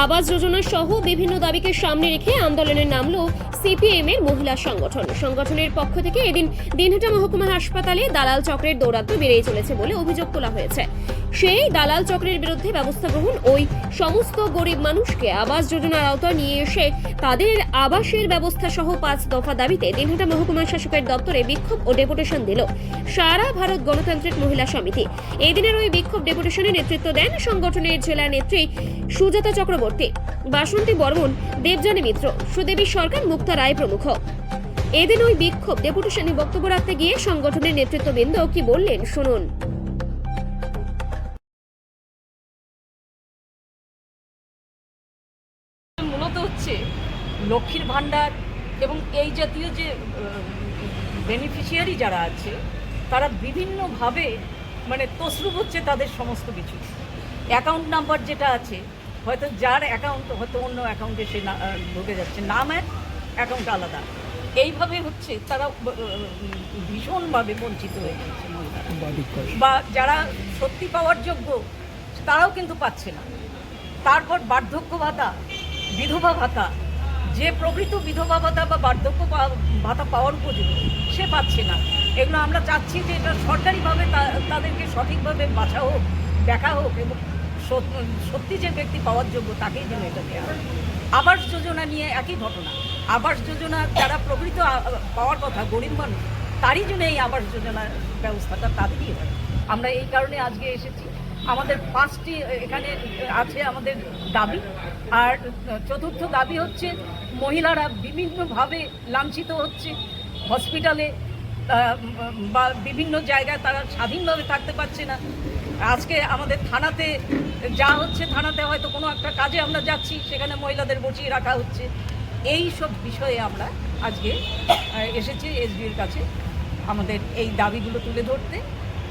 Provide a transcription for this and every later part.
আবাস যোজনা সহ বিভিন্ন দাবিকে সামনে রেখে আন্দোলনে নামল সিপিএম এর মহিলা সংগঠন। সংগঠনের পক্ষ থেকে এদিন দিনহাটা মহকুমা হাসপাতালে দালাল চক্রের দৌরাত্ম্য বেড়েই চলেছে বলে অভিযোগ তোলা হয়েছে। সেই দালাল চক্রের বিরুদ্ধে ব্যবস্থা গ্রহণ ওই সমস্ত গরিব মানুষকে আবাস যোজনার আওতায় নিয়ে এসে তাদের আবাসের ব্যবস্থা সহ পাঁচ দফা দাবিতে দিনহাটা মহকুমা শাসকের দপ্তরে বিক্ষোভ ও ডেপুটেশন দিল। সারা ভারত গণতান্ত্রিক মহিলা সমিতি। এই দিনের ওই বিক্ষোভ ডেপুটেশনে নেতৃত্ব দেন সংগঠনের জেলা নেত্রী সুজাতা চক্রবর্তী। বাসন্তী বর্মন দেবজানী মিত্র, সুদেবী সরকার, মুক্তা রায় প্রমুখ। এদিন ওই বিক্ষোভ ডেপুটেশনে বক্তব্য রাখতে গিয়ে সংগঠনের নেতৃত্ববৃন্দ কি বললেন শুনুন। মূলত হচ্ছে লক্ষ্মীর ভাণ্ডার এবং এই জাতীয় যে বেনিফিশিয়ারি যারা আছে, তারা বিভিন্নভাবে মানে তসরুপ হচ্ছে তাদের সমস্ত কিছু। অ্যাকাউন্ট নাম্বার যেটা আছে হয়তো যার অ্যাকাউন্ট হয়তো অন্য অ্যাকাউন্টে সে না- ঢুকে যাচ্ছে। নাম এক অ্যাকাউন্ট আলাদা। এইভাবে হচ্ছে তারা ভীষণভাবে বঞ্চিত হয়ে যাচ্ছে বা যারা সত্যি পাওয়ার যোগ্য তারাও কিন্তু পাচ্ছে না। তারপর বার্ধক্য ভাতা বিধবা ভাতা যে প্রকৃত বিধবা ভাতা বা বার্ধক্য ভাতা পাওয়ার উপযোগী সে পাচ্ছে না। এগুলো আমরা চাচ্ছি যে এটা সরকারিভাবে তাদেরকে সঠিকভাবে বাছা হোক দেখা হোক এবং সত্যি যে ব্যক্তি পাওয়ার যোগ্য, তাকেই যেন এটা দেওয়া। আবাস যোজনা নিয়ে একই ঘটনা। আবাস যোজনা যারা প্রকৃত পাওয়ার কথা, গরিব মানুষ, তারই জন্য এই আবাস যোজনার ব্যবস্থাটা তাদেরই হয়। আমরা এই কারণে আজকে এসেছি। আমাদের পাঁচটি, এখানে আছে আমাদের দাবি। আর চতুর্থ দাবি হচ্ছে, মহিলারা বিভিন্নভাবে লাঞ্ছিত হচ্ছে। হসপিটালে বা বিভিন্ন জায়গায় তারা স্বাধীনভাবে থাকতে পারছে না। আজকে আমাদের থানাতে যা হচ্ছে, থানাতে হয়তো কোনো একটা কাজে আমরা যাচ্ছি, সেখানে মহিলাদের বসিয়ে রাখা হচ্ছে। এই সব বিষয়ে আমরা আজকে এসেছি এসডির কাছে আমাদের এই দাবিগুলো তুলে ধরতে।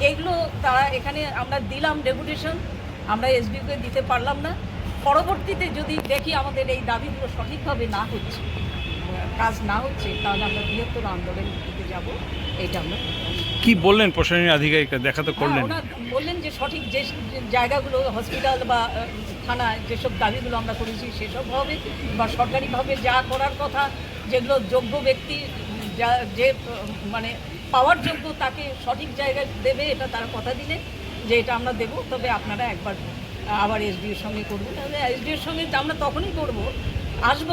এইগুলো তারা এখানে আমরা দিলাম ডেপুটেশন, আমরা এসডিওকে দিতে পারলাম না। পরবর্তীতে যদি দেখি আমাদের এই দাবিগুলো সঠিকভাবে না হচ্ছে, কাজ না হচ্ছে, তাহলে আমরা বৃহত্তর আন্দোলন যাব এইটা আমরা কি বললেন প্রশাসনিক আধিকারিকরা? দেখা তো করলেন। হ্যাঁ, বললেন যে সঠিক যে জায়গাগুলো হসপিটাল বা থানায় যেসব দাবিগুলো আমরা করেছি সেসব হবে বা সরকারিভাবে যা করার কথা যেগুলো যোগ্য ব্যক্তি যা যে মানে পাওয়ার যোগ্য তাকে সঠিক জায়গায় দেবে এটা তারা কথা দিলেন যে এটা আমরা দেবো তবে আপনারা একবার আবার এসডিওর সঙ্গে করব তাহলে এসডিওর সঙ্গে আমরা তখনই করব আসব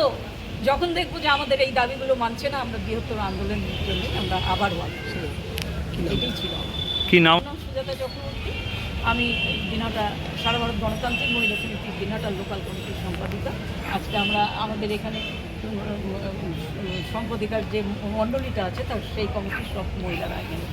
যখন দেখব যে আমাদের এই দাবিগুলো মানছে না আমরা বৃহত্তর আন্দোলনের জন্য আমরা আবার এটাই ছিল। কি নাম? সুজাতা চক্রবর্তী। আমি দিনহাটা সারা ভারত গণতান্ত্রিক মহিলা সমিতির দিনহাটার লোকাল কমিটির সম্পাদিকা। আজকে আমরা আমাদের এখানে সম্পাদিকার যে মণ্ডলীটা আছে তার সেই কমিটির সব মহিলারা এখানে